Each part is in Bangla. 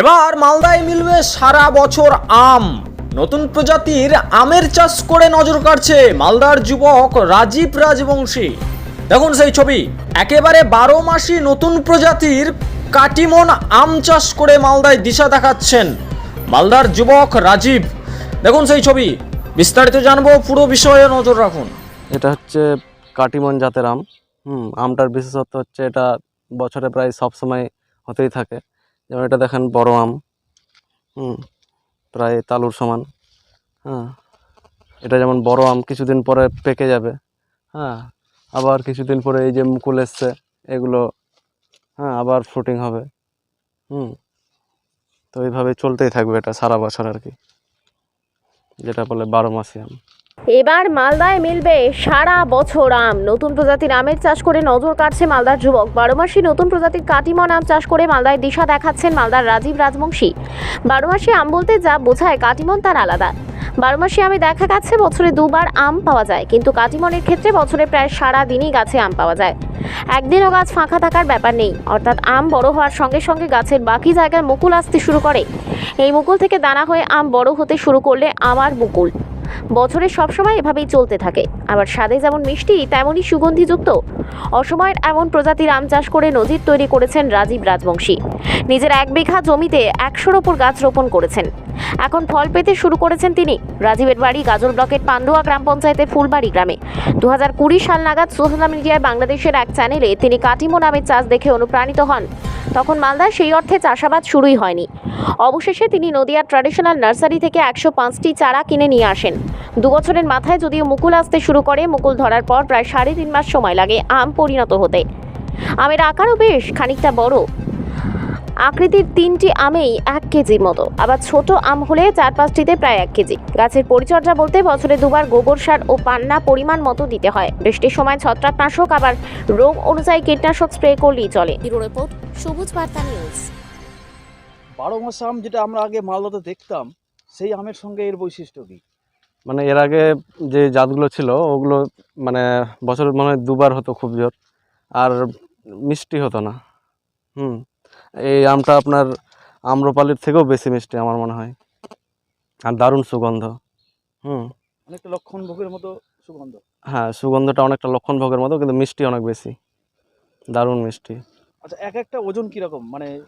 এবার মালদায় মিলবে সারা বছর আম। নতুন প্রজাতির আমের চাষ করে নজর কাড়ছে মালদার যুবক রাজীব রাজবংশী। দেখুন সেই ছবি। একেবারে বারো মাসি নতুন প্রজাতির কাটিমন আম চাষ করে মালদায় দিশা দেখাচ্ছেন মালদার যুবক রাজীব। দেখুন সেই ছবি। বিস্তারিত জানব, পুরো বিষয়ে নজর রাখুন। এটা হচ্ছে কাটিমন জাতের আম। হুম, আমটার বিশেষত্ব হচ্ছে এটা বছরে প্রায় সব সময় হতেই থাকে। যেমন এটা দেখেন বড় আম। হুম, প্রায় তালুর সমান। হ্যাঁ এটা যেমন বড় আম কিছুদিন পরে পেকে যাবে। হ্যাঁ আবার কিছুদিন পরে এই যে মুকুল এসছে, এগুলো হ্যাঁ আবার ফ্রুটিং হবে। হুম, তো এইভাবে চলতেই থাকবে এটা সারা বছর আর কি। যেটা বলে বারো মাসি আম। এবার মালদায় মিলবে সারা বছর আম। নতুন প্রজাতির আমের চাষ করে নজর কাটছে মালদার যুবক। বারো মাসি নতুন প্রজাতির কাটিমন আম চাষ করে মালদায় দিশা দেখাচ্ছেন মালদার রাজীব রাজবংশী। বারো মাসি আম বলতে যা বোঝায়, কাটিমন তার আলাদা। বারো মাসি আমে দেখা গেছে বছরে দুবার আম পাওয়া যায়, কিন্তু কাটিমনের ক্ষেত্রে বছরে প্রায় সারা দিনই গাছে আম পাওয়া যায়। একদিনও গাছ ফাঁকা থাকার ব্যাপার নেই, অর্থাৎ আম বড় হওয়ার সঙ্গে সঙ্গে গাছের বাকি জায়গায় মুকুল আসতে শুরু করে। এই মুকুল থেকে দানা হয়ে আম বড় হতে শুরু করলে আমার মুকুল। বছরের সবসময় এভাবেই চলতে থাকে। আবার স্বাদে যেমন মিষ্টি, তেমনই সুগন্ধিযুক্ত। অসময়ের এমন প্রজাতির আম চাষ করে নজির তৈরি করেছেন রাজীব রাজবংশী। নিজের এক বিঘা জমিতে একশোর ওপর গাছ রোপণ করেছেন। এখন ফল পেতে শুরু করেছেন তিনি। রাজীবের বাড়ি গাজল ব্লকের পান্ডুয়া গ্রাম পঞ্চায়েতের ফুলবাড়ি গ্রামে। দু কুড়ি সাল নাগাদ সোশ্যাল মিডিয়ায় বাংলাদেশের এক চ্যানেলে তিনি কাটিমো নামের চাষ দেখে অনুপ্রাণিত হন। তখন মালদায় সেই অর্থে চাষাবাদ শুরুই হয়নি। অবশেষে তিনি নদিয়ার ট্র্যাডিশনাল নার্সারি থেকে একশো পাঁচটি চারা কিনে নিয়ে আসেন। দু বছরের মাথায় যদিও মুকুল আসতে শুরু করে, মুকুল ধরার পর প্রায় সাড়ে তিন মাস সময় লাগে আম পরিণত হতে। আমের আকারও বেশ খানিকটা বড়। আকৃতির তিনটি আমেই এক কেজির মতো। আবার ছোট আম হলে চার পাঁচটিতে প্রায় এক কেজি। গাছের পরিচর্যা বলতে বছরে দুবার গোবর সার ও পান্না পরিমাণ মতো দিতে হয়। বৃষ্টির সময় ছত্রাকনাশক আবার রোগ অনুযায়ী কীটনাশক স্প্রে করলেই চলে। রিপোর্ট সবুজ বার্তা নিউজ। বারো মাস আম যেটা আমরা আগে মালদাতে দেখতাম সেই আমের সঙ্গে এর বৈশিষ্ট্য কি? মানে এর আগে যে জাতগুলো ছিল ওগুলো মানে বছরে মনে হয় দুবার হতো খুব জোর আর মিষ্টি হতো না। হুম। এই আমটা আপনার আম্রপালির থেকেও বেশি মিষ্টি আমার মনে হয়। আর দারুণ সুগন্ধ। হুম। অনেকটা লক্ষণ ভোগের মতো সুগন্ধ। হ্যাঁ সুগন্ধটা অনেকটা লক্ষণ ভোগের মতো কিন্তু মিষ্টি অনেক বেশি। দারুণ মিষ্টি। আচ্ছা এক একটা ওজন কীরকম? মানে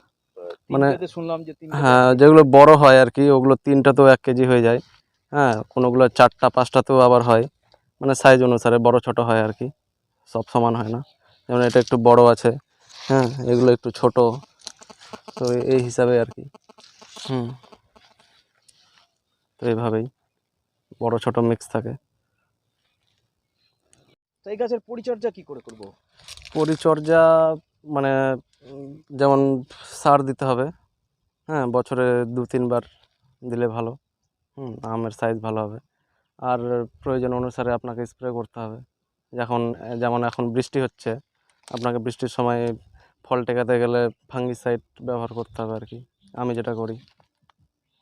মানে- শুনলাম যে হ্যাঁ যেগুলো বড় হয় আর কি ওগুলো তিনটাতেও এক কেজি হয়ে যায়। হ্যাঁ কোনোগুলো চারটা পাঁচটাতেও আবার হয়। মানে সাইজ অনুসারে বড় ছোট হয় আর কি। সব সমান হয় না। যেমন এটা একটু বড় আছে। হ্যাঁ এগুলো একটু ছোট। তো এই হিসাবে আর কি। হুম। তো এইভাবেই বড় ছোট মিক্স থাকে। তো এই গাছের পরিচর্যা কি করে করব? পরিচর্যা মানে যেমন সার দিতে হবে হ্যাঁ বছরে দু তিনবার দিলে ভালো হুম আমের সাইজ ভালো হবে। আর প্রয়োজন অনুসারে আপনাকে স্প্রে করতে হবে। যখন যেমন এখন বৃষ্টি হচ্ছে আপনাকে বৃষ্টির সময় ফল টেকাতে গেলে ফাঙ্গিসাইড ব্যবহার করতে হবে আর কি আমি যেটা করি।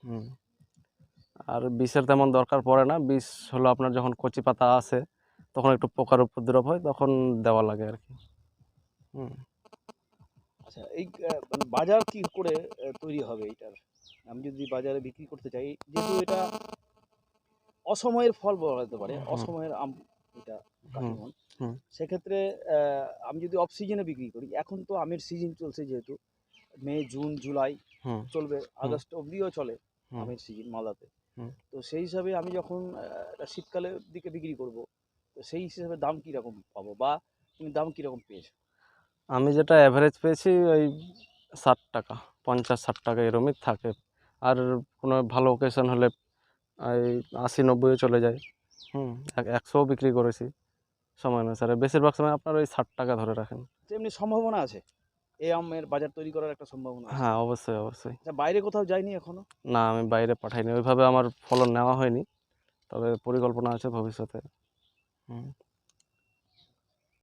হুম। আর বিষের তেমন দরকার পড়ে না। বিষ হলো আপনার যখন কচি পাতা আসে তখন একটু পোকার উপদ্রব হয় তখন দেওয়া লাগে আর কি হুম। আচ্ছা এই মানে বাজার কি করে তৈরি হবে এটার আমি যদি বাজারে বিক্রি করতে চাই যেহেতু এটা অসময়ের ফল বলা যেতে পারে অসময়ের আম এটা। সেক্ষেত্রে আমি যদি অফ সিজনে বিক্রি করি এখন তো আমের সিজন চলছে যেহেতু মে জুন জুলাই হুম। চলবে আগস্ট অবধিও চলে আমের সিজন মালদাতে। হুম। তো সেই হিসাবে আমি যখন শীতকালের দিকে বিক্রি করব তো সেই হিসাবে দাম কীরকম পাবো বা তুমি দাম কীরকম পেয়েছ? আমি যেটা অ্যাভারেজ পেয়েছি ওই ষাট টাকা পঞ্চাশ ষাট টাকা এরমই থাকে। আর কোনো ভালো ওকেশন হলে এই আশি নব্বইও চলে যায়। হুম এক- একশোও বিক্রি করেছি। সময় অনুসারে বেশিরভাগ সময় আপনার ওই ষাট টাকা ধরে রাখেন। এমনি সম্ভাবনা আছে? এই আমের বাজার তৈরি করার একটা সম্ভাবনা হ্যাঁ অবশ্যই অবশ্যই। আচ্ছা, বাইরে কোথাও যাইনি এখনও? না আমি বাইরে পাঠাইনি। ওইভাবে আমার ফলন নেওয়া হয়নি। তবে পরিকল্পনা আছে ভবিষ্যতে। হুম।